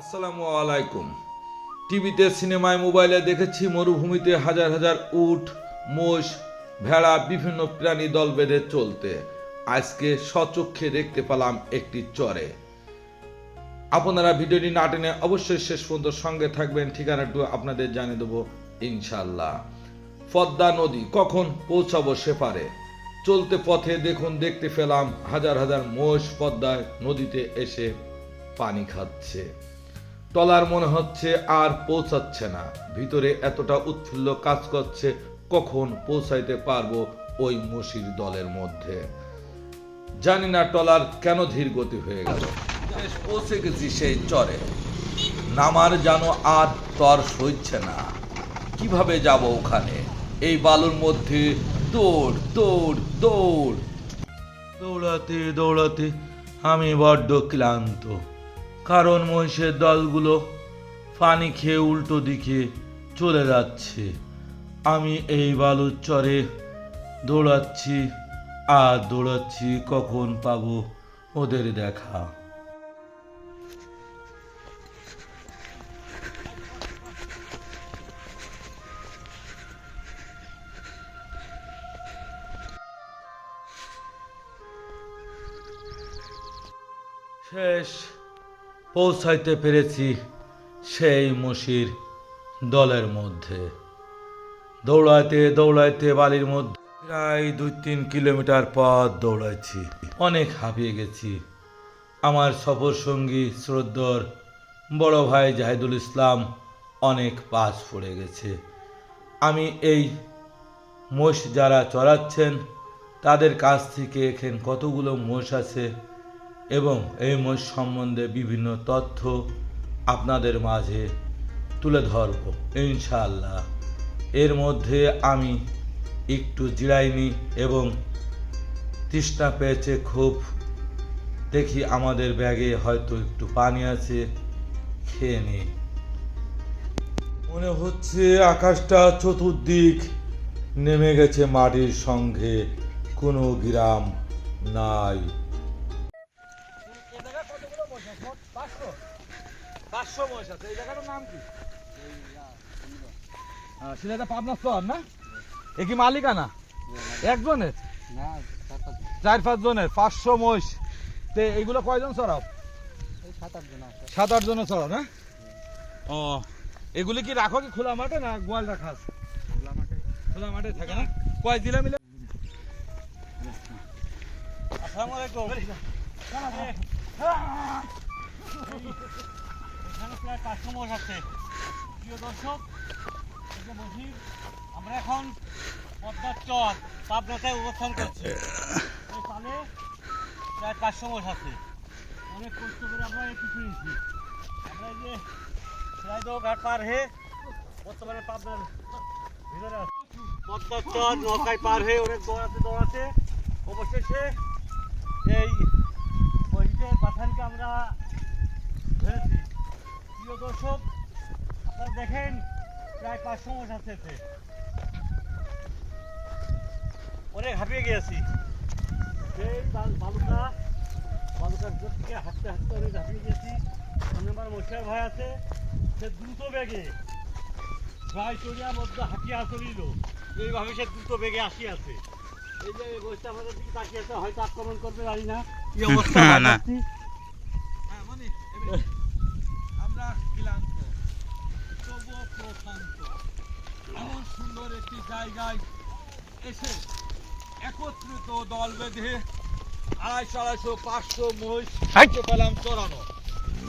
আসসালামু আলাইকুম। টিভিতে, সিনেমায়, মোবাইলে দেখেছি মরুভূমিতে হাজার হাজার উট, মোষ, ভেড়া, বিভিন্ন প্রাণী দল বেঁধে চলতে। আজকে সচক্ষে দেখতে পেলাম একটি চরে। আপনারা ভিডিওটি না টেনে অবশ্যই শেষ পর্যন্ত সঙ্গে থাকবেন। ঠিকানাটু আপনাদের জানিয়ে দেবো ইনশাল্লাহ পদ্মা নদী, কখন পৌঁছাবো সেপারে চলতে পথে দেখুন, দেখতে পেলাম হাজার হাজার মোষ পদ্মায় নদীতে এসে পানি খাচ্ছে। টলার মনে হচ্ছে আর পৌঁছাচ্ছে না। ভিতরে এতটা উৎফুল্ল কাজ করছে, কখন পৌঁছাইতে পারব ওই মসির দলের মধ্যে? জানি না টলার কেন ধীর গতি হয়ে গেল। পৌঁছে গেছি সেই চরে। নামার যেন আর তর সইছে না। কীভাবে যাব ওখানে? এই বালুর মধ্যে দৌড় দৌড় দৌড়। দৌড়াতে দৌড়াতে আমি বড্ড ক্লান্ত। কারণ মহিষের দলগুলো পানি খেয়ে উল্টো দিকে চলে যাচ্ছে। আমি এই বালুর চরে দৌড়াচ্ছি, আর দৌড়াচ্ছি কখন পাবো ওদের দেখা। শেষ পৌঁছাইতে পেরেছি সেই মসির দলের মধ্যে। দৌড়াইতে দৌড়াইতে বালির মধ্যে প্রায় দুই তিন কিলোমিটার পথ দৌড়াইছি। অনেক হাঁপিয়ে গেছি। আমার সফর সঙ্গী শ্রদ্ধর বড় ভাই জাহিদুল ইসলাম অনেক পাস পড়ে গেছে। আমি এই মোষ যারা চড়াচ্ছেন, তাদের কাছ থেকে এখানে কতগুলো মোষ আছে এবং এই মোষ সম্বন্ধে বিভিন্ন তথ্য আপনাদের মাঝে তুলে ধরব, ইনশাআল্লাহ। এর মধ্যে আমি একটু জিরাইনি এবং তৃষ্ণা পেয়েছে খুব। দেখি আমাদের ব্যাগে হয়তো একটু পানি আছে, খেয়ে নিই। মনে হচ্ছে আকাশটা চতুর্দিক নেমে গেছে মাটির সঙ্গে। কোনো গ্রাম নাই। না? এ কি মালিকানা? একজনের? চার পাঁচ পাঁচশো মহিষ। তে এইগুলো কয়জন চড়াও সাত আট জনের না? ও, এগুলি কি রাখো কি খোলা মাঠে না গোয়াল রাখা খোলা মাঠে থাকে না? কয় দিলে মিলে? মোষ আছে। প্রিয় দর্শক বসি আমরা এখন পদ্মার চর, পাবনাতে অবস্থান করছি। এই পালে প্রায় পাঁচশো আছে। অনেক কষ্ট করে আমরা এই কিছু নিয়েছি। আমরা যে সিরাইদহ ঘাট পার হয়ে বর্তমানে পাবনার ভিতরে আছি। পদ্মার চর, নৌকায় পার হয়ে অনেক দৌড়াতে দৌড়াতে অবশেষে আছে এতে। অনেক হাঁপিয়ে গিয়েছি। সেই বাল- বালুকা বালুকার জোর থেকে হাঁটতে হাঁটতে অনেক হাঁপিয়ে গেছি সামনে আমার মশাই ভাই আছে সে দ্রুত বেগে প্রায় চড়িয়ার মধ্যে হাঁটিয়া চলিল। এইভাবে সে দ্রুত বেগে আসি আছে এই যে এই বসটা আমাদের দিকে তাকিয়ে আছে হয়তো আক্রমণ করবে জানি না। কি অবস্থা? না। ভাবছি। হ্যাঁ, মনি, এবার আমরা ক্লান্ত তবুও প্রশান্ত এমন সুন্দর একটি জায়গায় এসে একত্রিত দল বেঁধে আড়াইশো আড়াইশো পাঁচশো মহিষ পেলাম চড়ানো।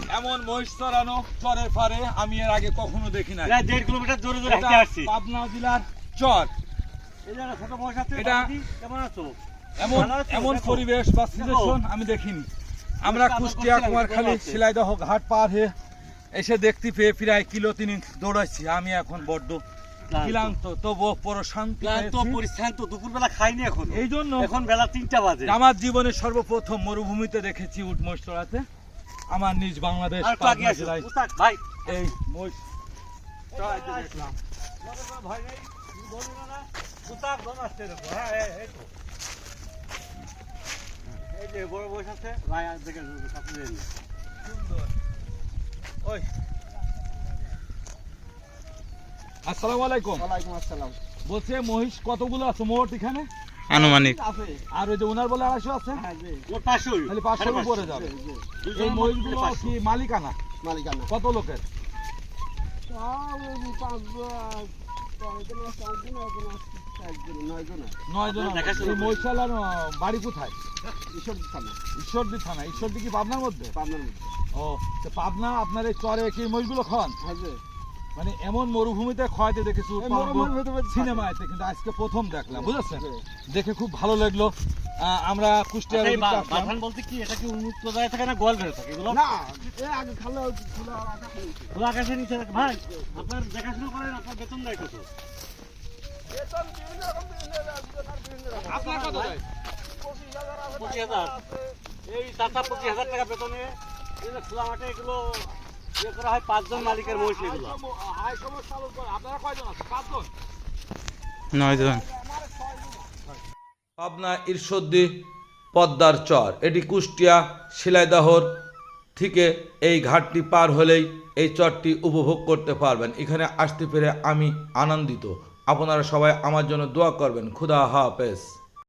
এমন মহিষ চড়ানো চরের পারে আমি এর আগে কখনো দেখি প্রায় দেড় কিলোমিটার জোরে জোরে আসছি। পাবনা জেলার চর। এটা- এমন এমন পরিবেশ বা সিচুয়েশন আমি দেখিনি। আমরা কুষ্টিয়া কুমারখালী। শিলাইদহ ঘাট পার হয়ে এসে দেখতে পেয়ে প্রায় কিলো তিনি দৌড়াচ্ছি। আমি এখন বড্ড ক্লান্ত। তবুও প্রশান্ত ক্লান্ত। পরিশ্রান্ত দুপুরবেলা খাইনি এখন। এই জন্য এখন বেলা তিনটা বাজে। আমার জীবনে সর্বপ্রথম মরুভূমিতে দেখেছি উট মহিষ চড়াতে আমার নিজ বাংলাদেশ ভাই। এই মহিষ। দেখলাম। ভয় নেই হ্যাঁ এই- যে বড় বয়স আছে ভাই আর দেখে কাছে সুন্দর। আসসালামু আলাইকুম। ওয়ালাইকুম আসসালাম। বলছে মহিষ কতগুলো আছে মোট এখানে? আনুমানিক। আর ওই যে ওনার বলে আড়াইশো আছে? হ্যাঁ জি। ওর পাঁচশোই তাহলে পাঁচশোর উপরে যাবে। এই মহিষগুলো কি মালিকানা? মালিকানা। কত লোকের? বাড়ি কোথায়? ঈশ্বর থানা। ঈশ্বরদী থানা। ঈশ্বরদী কি পাবনার মধ্যে? পাবনার মধ্যে। ও পাবনা আপনার এই চরে কি মহিষগুলো খান? হ্যাঁ মানে এমন মরুভূমিতে খাওয়াতে দেখেছি। সিনেমাতে কিন্তু আজকে প্রথম দেখলাম বুঝেছেন? দেখে খুব ভালো লাগল। আমরা কুষ্টিয়ার আচ্ছা। বাথান বলতে কি? এটা কি উন্মুক্ত জায়গায় থাকে না গোয়াল ঘরে থাকে এগুলো? না এ আগে খালো খোলা আকাশের নিচে থাকে। ভাই আপনার দেখাশোনা করেন আপনার বেতন দেয় কত? বেতন বিভিন্ন রকম বিভিন্ন রকম, আপনার কত দেয়? পঁচিশ হাজার এই চারটা পঁচিশ হাজার টাকা বেতনে এই খোলা মাঠে এগুলো ইয়ে করা হয় পাঁচজন মালিকের মহিষ এগুলো। হাই সম- হাই সমস্ত চালক করে। আপনারা কয়জন আছেন পাঁচজন নয়জন। পাবনা ঈশ্বরদী পদ্মার চর। এটি কুষ্টিয়া শিলাইদহর থেকে এই ঘাটটি পার হলেই এই চরটি উপভোগ করতে পারবেন। এখানে আসতে পেরে আমি আনন্দিত। আপনারা সবাই আমার জন্য দোয়া করবেন। খুদা হাফেজ।